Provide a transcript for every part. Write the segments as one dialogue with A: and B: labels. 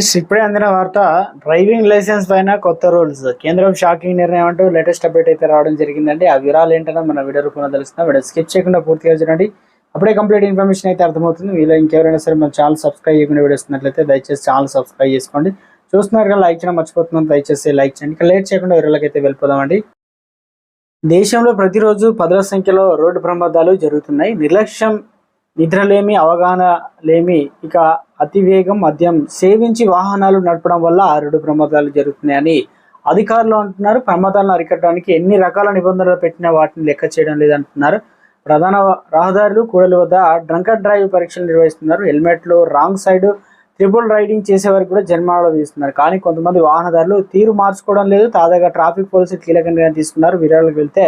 A: ఇప్పుడే అందిన వార్త డ్రైవింగ్ లైసెన్స్ పైన కొత్త రూల్స్. కేంద్రం షాకింగ్ నిర్ణయం అంటూ లేటెస్ట్ అప్డేట్ అయితే రావడం జరిగిందండి. ఆ వివరాలు ఏంటన్నా మన వీడియో రూపంలో తెలుస్తున్నాం వీడియో స్కిప్ చేయకుండా పూర్తిగా చూడండి. అప్పుడే కంప్లీట్ ఇన్ఫర్మేషన్ అయితే అర్థమవుతుంది. వీళ్ళు ఇంకెవరైనా సరే మన ఛానల్ సబ్స్క్రైబ్ చేయకుండా వీడియో వస్తున్నట్లయితే దయచేసి ఛానల్ సబ్స్క్రైబ్ చేసుకోండి. చూస్తున్నారు కదా లైక్ చేయడం మర్చిపోతున్నాం. దయచేసి లైక్ చేయండి. ఇంకా లేట్ చేయకుండా వీరలకైతే అయితే వెళ్ళిపోదామండి. దేశంలో ప్రతిరోజు పదుల సంఖ్యలో రోడ్డు ప్రమాదాలు జరుగుతున్నాయి. నిర్లక్ష్యం నిద్రలేమి అవగాహన లేమి ఇక అతివేగం మద్యం సేవించి వాహనాలు నడపడం వల్ల ఆరుడు ప్రమాదాలు జరుగుతున్నాయని అధికారులు అంటున్నారు. ప్రమాదాలను అరికట్టడానికి ఎన్ని రకాల నిబంధనలు పెట్టినా వాటిని లెక్క చేయడం లేదంటున్నారు. ప్రధాన రహదారులు కూడలి వద్ద డ్రంక్ అండ్ డ్రైవ్ పరీక్షలు నిర్వహిస్తున్నారు. హెల్మెట్లు రాంగ్ సైడ్ ట్రిపుల్ రైడింగ్ చేసే వారికి కూడా జరిమానాలు విధిస్తున్నారు కానీ కొంతమంది వాహనదారులు తీరు మార్చుకోవడం లేదు. తాజాగా ట్రాఫిక్ పోలీసులు కీలక నిర్ణయం తీసుకున్నారు. విరాళకు వెళ్తే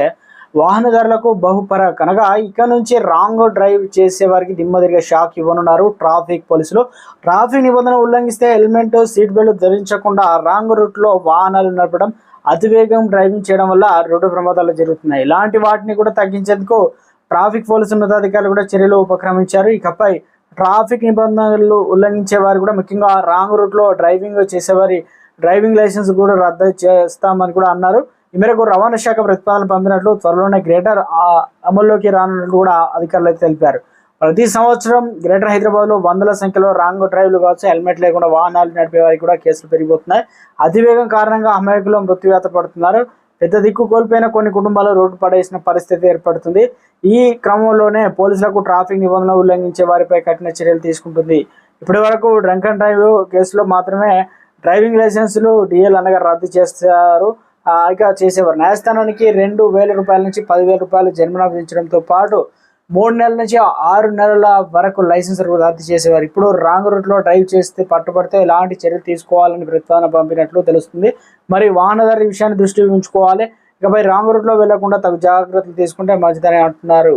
A: వాహనదారులకు బహుపర కనుక ఇక నుంచి రాంగ్ డ్రైవ్ చేసే వారికి దిమ్మదిరిగా షాక్ ఇవ్వనున్నారు. ట్రాఫిక్ పోలీసులు ట్రాఫిక్ నిబంధన ఉల్లంఘిస్తే హెల్మెట్ సీట్ బెల్ట్ ధరించకుండా రాంగ్ రూట్లో వాహనాలు నడపడం అతివేగం డ్రైవింగ్ చేయడం వల్ల రోడ్డు ప్రమాదాలు జరుగుతున్నాయి. ఇలాంటి వాటిని కూడా తగ్గించేందుకు ట్రాఫిక్ పోలీసు ఉన్నతాధికారులు కూడా చర్యలు ఉపక్రమించారు. ఇకపై ట్రాఫిక్ నిబంధనలు ఉల్లంఘించే వారు కూడా ముఖ్యంగా రాంగ్ రూట్లో డ్రైవింగ్ చేసేవారి డ్రైవింగ్ లైసెన్స్ కూడా రద్దు చేస్తామని కూడా అన్నారు. ఈ మేరకు రవాణా శాఖ ప్రతిపాదన పంపినట్లు త్వరలోనే గ్రేటర్ అమల్లోకి రానున్నట్లు కూడా అధికారులు అయితే తెలిపారు. ప్రతి సంవత్సరం గ్రేటర్ హైదరాబాద్లో వందల సంఖ్యలో రాంగ్ డ్రైవ్లు కావచ్చు హెల్మెట్ లేకుండా వాహనాలు నడిపే వారికి కూడా కేసులు పెరిగిపోతున్నాయి. అతివేగం కారణంగా అమాయకులు మృత్యువేత పడుతున్నారు. పెద్ద దిక్కు కోల్పోయిన కొన్ని కుటుంబాలు రోడ్డు పడేసిన పరిస్థితి ఏర్పడుతుంది. ఈ క్రమంలోనే పోలీసులకు ట్రాఫిక్ నిబంధనలు ఉల్లంఘించే వారిపై కఠిన చర్యలు తీసుకుంటుంది. ఇప్పటి వరకు డ్రంక్ అండ్ డ్రైవ్ కేసులో మాత్రమే డ్రైవింగ్ లైసెన్సులు డిఎల్ అనగా రద్దు చేస్తారు ఇక చేసేవారు. న్యాయస్థానానికి రెండు వేల రూపాయల నుంచి పదివేల రూపాయలు జరిమానా విధించడంతో పాటు మూడు నెలల నుంచి ఆరు నెలల వరకు లైసెన్స్ రద్దు చేసేవారు. ఇప్పుడు రాంగ్ రూట్లో డ్రైవ్ చేస్తే పట్టుబడితే ఎలాంటి చర్యలు తీసుకోవాలని ప్రతిపాదన పంపినట్లు తెలుస్తుంది. మరి వాహనదారి విషయాన్ని దృష్టి ఉంచుకోవాలి. ఇకపై రాంగ్ రూట్లో వెళ్ళకుండా తగు జాగ్రత్తలు తీసుకుంటే మంచిదని అంటున్నారు.